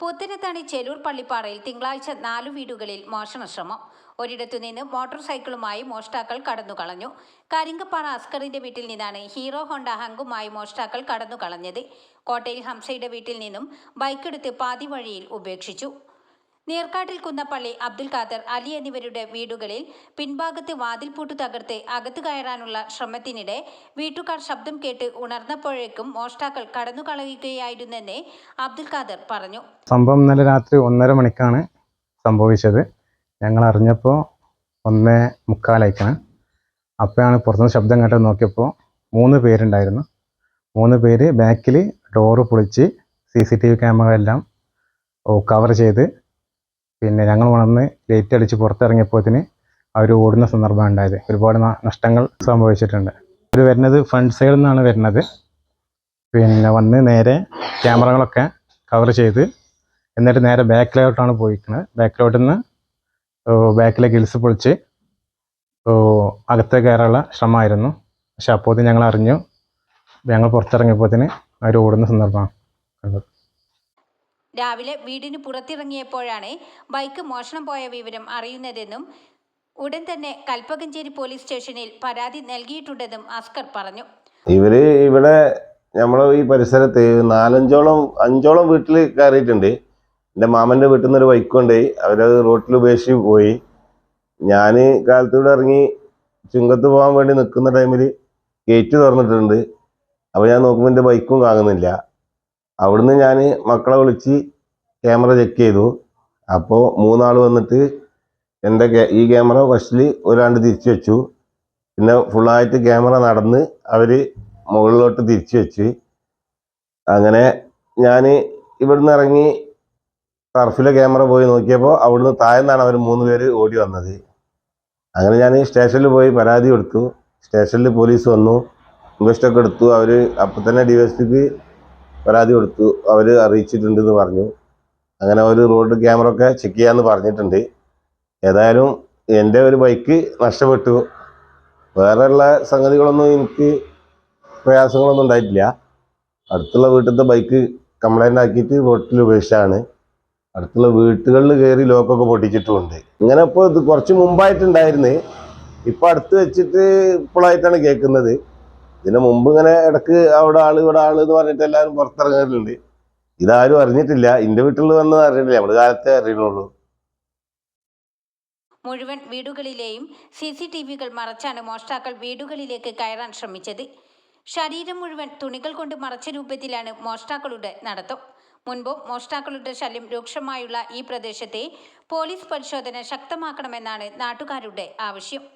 പുത്തനത്താണി ചെലൂർ പള്ളിപ്പാറയിൽ തിങ്കളാഴ്ച നാലു വീടുകളിൽ മോഷണശ്രമം. ഒരിടത്തുനിന്ന് ഒരിടത്തു നിന്ന് മോട്ടോർ സൈക്കിളുമായി മോഷ്ടാക്കൾ കടന്നു കളഞ്ഞു കരിങ്കപ്പാറ അസ്കറിന്റെ വീട്ടിൽ നിന്നാണ് ഹീറോ ഹോണ്ട ഹങ്കുമായി മോഷ്ടാക്കൾ കടന്നു കളഞ്ഞത് കോട്ടയിൽ ഹംസയുടെ വീട്ടിൽ നിന്നും ബൈക്കെടുത്ത് പാതി വഴിയിൽ ഉപേക്ഷിച്ചു. നീർക്കാട്ടിൽ കുന്നപ്പള്ളി അബ്ദുൽ ഖാദർ അലി എന്നിവരുടെ വീടുകളിൽ പിൻഭാഗത്ത് വാതിൽപൂട്ട് തകർത്ത് അകത്തു കയറാനുള്ള ശ്രമത്തിനിടെ വീട്ടുകാർ ശബ്ദം കേട്ട് ഉണർന്നപ്പോഴേക്കും മോഷ്ടാക്കൾ കടന്നു കളയുകയായിരുന്നെന്ന് അബ്ദുൽ ഖാദർ പറഞ്ഞു. സംഭവം ഇന്നലെ രാത്രി ഒന്നര മണിക്കാണ് സംഭവിച്ചത്. ഞങ്ങൾ അറിഞ്ഞപ്പോൾ ഒന്നേ മുക്കാലായിക്കാണ്. അപ്പോഴാണ് പുറത്തുനിന്ന് ശബ്ദം കേട്ട് നോക്കിയപ്പോൾ മൂന്ന് പേരുണ്ടായിരുന്നു. മൂന്ന് പേര് ബാക്കിൽ ഡോറ് പൊളിച്ച് C C T V camera എല്ലാം കവർ ചെയ്ത് പിന്നെ ഞങ്ങൾ വളർന്ന് ലൈറ്റ് അടിച്ച് പുറത്തിറങ്ങിയപ്പോഴത്തിന് അവർ ഓടുന്ന സന്ദർഭം ഉണ്ടായത്. ഒരുപാട് നഷ്ടങ്ങൾ സംഭവിച്ചിട്ടുണ്ട്. അവർ വരുന്നത് ഫ്രണ്ട് സൈഡിൽ നിന്നാണ് വരുന്നത്. പിന്നെ വന്ന് നേരെ ക്യാമറകളൊക്കെ കവർ ചെയ്ത് എന്നിട്ട് നേരെ ബാക്കിലോട്ടാണ് പോയിരിക്കുന്നത് ബാക്കിലോട്ട് നിന്ന് ബാക്കിലെ ഗിൽസ് പൊളിച്ച് അകത്ത് കയറാനുള്ള ശ്രമമായിരുന്നു. പക്ഷെ അപ്പോഴത്തേക്ക് ഞങ്ങൾ അറിഞ്ഞു. ഞങ്ങൾ പുറത്തിറങ്ങിയപ്പോഴത്തേന് അവർ ഓടുന്ന സന്ദർഭമാണ് കണ്ടത് രാവിലെ വീടിന് പുറത്തിറങ്ങിയപ്പോഴാണ് ബൈക്ക് മോഷണം പോയ വിവരം അറിയുന്നതെന്നും ഉടൻ തന്നെ കൽപ്പകഞ്ചേരി പോലീസ് സ്റ്റേഷനിൽ പരാതി നൽകിയിട്ടുണ്ടെന്നും അസ്കർ പറഞ്ഞു. ഇവർ ഇവിടെ നമ്മളെ ഈ പരിസരത്ത് നാലഞ്ചോളം അഞ്ചോളം വീട്ടിൽ കയറിയിട്ടുണ്ട്. എന്റെ മാമന്റെ വീട്ടിൽ നിന്ന് ഒരു ബൈക്ക് കൊണ്ടുപോയി അവരത് റോട്ടിൽ ഉപേക്ഷിച്ച് പോയി. ഞാൻ കാലത്തൂടെ ഇറങ്ങി ചുങ്കത്ത് പോകാൻ വേണ്ടി നിൽക്കുന്ന ടൈമിൽ ഗേറ്റ് തുറന്നിട്ടുണ്ട്. അപ്പോൾ ഞാൻ നോക്കുമ്പോൾ എന്റെ ബൈക്കും കാണുന്നില്ല അവിടുന്ന് ഞാൻ മക്കളെ വിളിച്ച് ക്യാമറ ചെക്ക് ചെയ്തു. അപ്പോൾ മൂന്നാൾ വന്നിട്ട് എന്റെ ഈ ക്യാമറ ഫസ്റ്റിൽ ഒരാണ്ട് തിരിച്ചു വെച്ചു. പിന്നെ ഫുള്ളായിട്ട് ക്യാമറ നടന്ന് അവർ മുകളിലോട്ട് തിരിച്ചു വെച്ച്. അങ്ങനെ ഞാൻ ഇവിടുന്ന് ഇറങ്ങി ടർഫിലെ ക്യാമറ പോയി നോക്കിയപ്പോൾ അവിടുന്ന് താഴ്ന്നാണ് അവർ മൂന്ന് പേര് ഓടി വന്നത്. അങ്ങനെ ഞാൻ സ്റ്റേഷനിൽ പോയി പരാതി കൊടുത്തു. സ്റ്റേഷനിൽ പോലീസ് വന്നു. ഇൻവെസ്റ്റൊക്കെ എടുത്തു. അവർ അപ്പം തന്നെ ഡി എസ് പിക്ക് പരാതി കൊടുത്തു. അവർ അറിയിച്ചിട്ടുണ്ടെന്ന് പറഞ്ഞു. അങ്ങനെ ഒരു റോഡ് ക്യാമറ ഒക്കെ ചെക്ക് ചെയ്യാമെന്ന് പറഞ്ഞിട്ടുണ്ട്. ഏതായാലും എന്റെ ഒരു ബൈക്ക് നഷ്ടപ്പെട്ടു. വേറെയുള്ള സംഗതികളൊന്നും എനിക്ക് പ്രയാസങ്ങളൊന്നും ഉണ്ടായിട്ടില്ല. അടുത്തുള്ള വീട്ടിലത്തെ ബൈക്ക് കംപ്ലൈന്റ് ആക്കിയിട്ട് റോട്ടിൽ ഉപേക്ഷിച്ചാണ് അടുത്തുള്ള വീട്ടുകളിൽ കയറി ലോക്കൊക്കെ പൊട്ടിച്ചിട്ടുമുണ്ട്. ഇങ്ങനെ ഇപ്പോൾ ഇത് കുറച്ച് മുമ്പായിട്ടുണ്ടായിരുന്നു. ഇപ്പം അടുത്ത് വെച്ചിട്ട് ഇപ്പോഴായിട്ടാണ് കേൾക്കുന്നത്. ഇതിന് മുമ്പ് ഇങ്ങനെ ഇടയ്ക്ക് അവിടെ ആൾ ഇവിടെ ആൾ എന്ന് പറഞ്ഞിട്ട് എല്ലാവരും പുറത്തിറങ്ങാറുണ്ട്. ഇതാരും അറിഞ്ഞിട്ടില്ല. എന്റെ വീട്ടിൽ വന്നത് അറിഞ്ഞിട്ടില്ല. നമ്മുടെ കാലത്തെ അറിയുള്ളൂ മുഴുവൻ വീടുകളിലെയും സി സി ടി വികൾ മറച്ചാണ് മോഷ്ടാക്കൾ വീടുകളിലേക്ക് കയറാൻ ശ്രമിച്ചത്. ശരീരം മുഴുവൻ തുണികൾ കൊണ്ട് മറച്ച രൂപത്തിലാണ് മോഷ്ടാക്കളുടെ നടത്തം. മുൻപും മോഷ്ടാക്കളുടെ ശല്യം രൂക്ഷമായുള്ള ഈ പ്രദേശത്തെ പോലീസ് പരിശോധന ശക്തമാക്കണമെന്നാണ് നാട്ടുകാരുടെ ആവശ്യം.